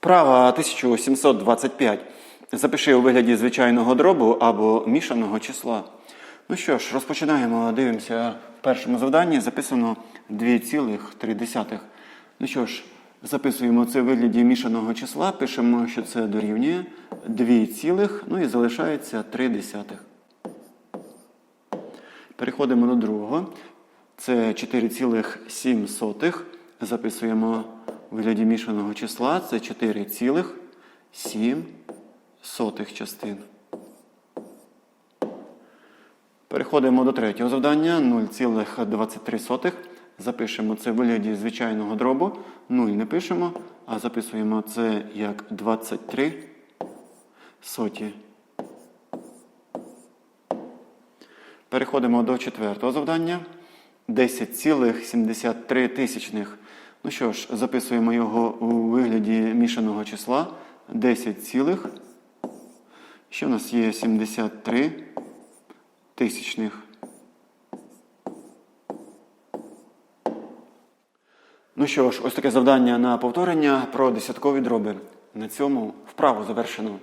Вправа 1725. Запиши у вигляді звичайного дробу або мішаного числа. Ну що ж, розпочинаємо. Дивимося. В першому завданні записано 2,3. Ну що ж, записуємо це у вигляді мішаного числа, пишемо, що це дорівнює 2, цілих, ну і залишається 3. Переходимо до другого. Це 4,7. Записуємо вигляді мішаного числа. Це 4,7 частин. Переходимо до третього завдання. 0,23. Запишемо це в вигляді звичайного дробу. 0 не пишемо, а записуємо це як 23 соті. Переходимо до четвертого завдання. 10,73 тисячних. Ну що ж, записуємо його у вигляді мішаного числа. 10, цілих. Що в нас є 73 тисячних. Ну що ж, ось таке завдання на повторення про десяткові дроби. На цьому вправу завершено.